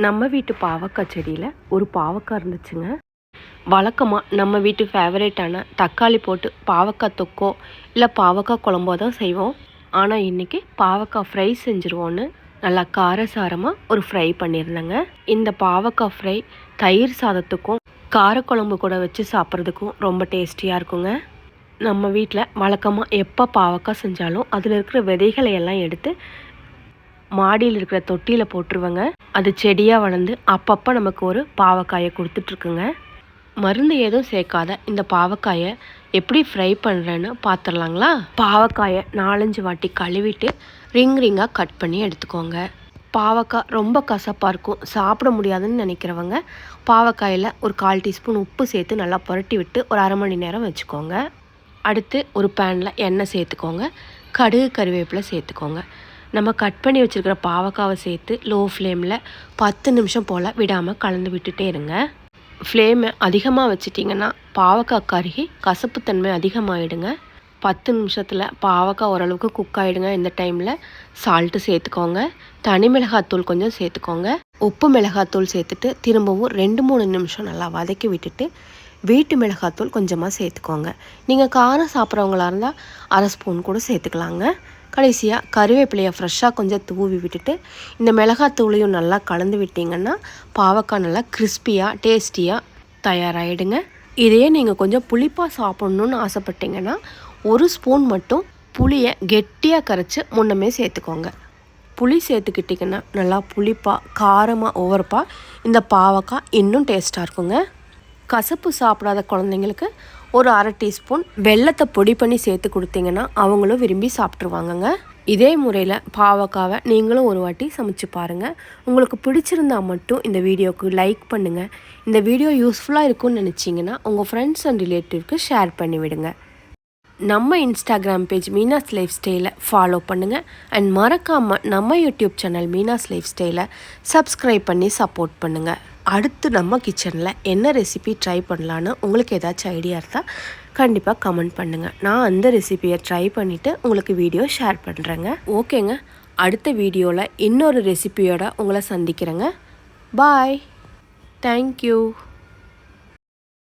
நம்ம வீட்டு பாவக்காய் செடியில் ஒரு பாவக்காய் இருந்துச்சுங்க. வழக்கமாக நம்ம வீட்டு ஃபேவரேட்டான தக்காளி போட்டு பாவக்காய் தொக்கோ இல்லை பாவக்காய் குழம்போ தான் செய்வோம். ஆனால் இன்றைக்கி பாவக்காய் ஃப்ரை செஞ்சுருவோன்னு நல்லா காரசாரமாக ஒரு ஃப்ரை பண்ணியிருந்தேங்க. இந்த பாவக்காய் ஃப்ரை தயிர் சாதத்துக்கும் காரக்குழம்பு கூட வச்சு சாப்பிட்றதுக்கும் ரொம்ப டேஸ்டியாக இருக்குங்க. நம்ம வீட்டில் வழக்கமாக எப்போ பாவக்காய் செஞ்சாலும் அதில் இருக்கிற விதைகளை எல்லாம் எடுத்து மாடியில் இருக்கிற தொட்டியில் போட்டுருவேங்க. அது செடியாக வளர்ந்து அப்பப்போ நமக்கு ஒரு பாவக்காயை கொடுத்துட்ருக்குங்க. மருந்து எதுவும் சேர்க்காத இந்த பாவக்காயை எப்படி ஃப்ரை பண்ணுறேன்னு பார்த்துடலாங்களா பாவக்காயை நாலஞ்சு வாட்டி கழுவிட்டு ரிங் ரிங்காக கட் பண்ணி எடுத்துக்கோங்க. பாவக்காய் ரொம்ப கசப்பாக இருக்கும். சாப்பிட முடியாதுன்னு நினைக்கிறவங்க பாவக்காயில் ஒரு கால் டீஸ்பூன் உப்பு சேர்த்து நல்லா புரட்டி விட்டு ஒரு அரை மணி நேரம் வச்சுக்கோங்க. அடுத்து ஒரு பேனில் எண்ணெய் சேர்த்துக்கோங்க. கடுகு கருவேப்பிலை சேர்த்துக்கோங்க. நம்ம கட் பண்ணி வச்சுருக்கிற பாவக்காவை சேர்த்து லோ ஃப்ளேமில் பத்து நிமிஷம் போல் விடாமல் கலந்து விட்டுட்டே இருங்க. ஃப்ளேமை அதிகமாக வச்சிட்டிங்கன்னா பாவக்காய் கருகி கசப்புத்தன்மை அதிகமாகிடுங்க பத்து நிமிஷத்தில் பாவக்காய் ஓரளவுக்கு குக் ஆகிடுங்க இந்த டைமில் சால்ட்டு சேர்த்துக்கோங்க. தனி மிளகாத்தூள் கொஞ்சம் சேர்த்துக்கோங்க. உப்பு மிளகாத்தூள் சேர்த்துட்டு திரும்பவும் ரெண்டு மூணு நிமிஷம் நல்லா வதக்கி விட்டுட்டு வீட்டு மிளகாத்தூள் கொஞ்சமாக சேர்த்துக்கோங்க. நீங்கள் காரம் சாப்பிட்றவங்களா இருந்தால் அரை ஸ்பூன் கூட சேர்த்துக்கலாங்க. கடைசியாக கருவேப்பிலையை ஃப்ரெஷ்ஷாக கொஞ்சம் தூவி விட்டுட்டு இந்த மிளகாத்தூளையும் நல்லா கலந்து விட்டிங்கன்னா பாவக்காய் நல்லா கிறிஸ்பியாக டேஸ்டியாக தயாராகிடுங்க இதையே நீங்கள் கொஞ்சம் புளிப்பாக சாப்பிட்ணுன்னு ஆசைப்பட்டீங்கன்னா ஒரு ஸ்பூன் மட்டும் புளியை கெட்டியாக கரைச்சி முன்னமே சேர்த்துக்கோங்க. புளி சேர்த்துக்கிட்டிங்கன்னா நல்லா புளிப்பாக காரமாக ஓவரப்பாக இந்த பாவக்காய் இன்னும் டேஸ்ட்டாக இருக்குங்க. கசப்பு சாப்பிடாத குழந்தைங்களுக்கு ஒரு அரை டீஸ்பூன் வெள்ளத்தை பொடி பண்ணி சேர்த்து கொடுத்தீங்கன்னா அவங்களும் விரும்பி சாப்பிட்ருவாங்கங்க இதே முறையில் பாவக்காவை நீங்களும் ஒரு வாட்டி சமைச்சு பாருங்கள் உங்களுக்கு பிடிச்சிருந்தா மட்டும் இந்த வீடியோவுக்கு லைக் பண்ணுங்கள் இந்த வீடியோ யூஸ்ஃபுல்லாக இருக்கும்னு நினச்சிங்கன்னா உங்கள் ஃப்ரெண்ட்ஸ் அண்ட் ரிலேட்டிவ்க்கு ஷேர் பண்ணி விடுங்க. நம்ம இன்ஸ்டாகிராம் பேஜ் மீனாஸ் லைஃப் ஸ்டைலை ஃபாலோ பண்ணுங்கள் அண்ட் மறக்காமல் நம்ம யூடியூப் சேனல் மீனாஸ் லைஃப் ஸ்டைலை சப்ஸ்கிரைப் பண்ணி சப்போர்ட் பண்ணுங்கள் அடுத்து நம்ம கிச்சனில் என்ன ரெசிபி ட்ரை பண்ணலான்னு உங்களுக்கு ஏதாச்சும் ஐடியா இருந்தால் கண்டிப்பாக கமெண்ட் பண்ணுங்கள் நான் அந்த ரெசிபியை ட்ரை பண்ணிவிட்டு உங்களுக்கு வீடியோ ஷேர் பண்ணுறேங்க ஓகேங்க அடுத்த வீடியோவில் இன்னொரு ரெசிபியோட உங்களை சந்திக்கிறேங்க. Bye thank you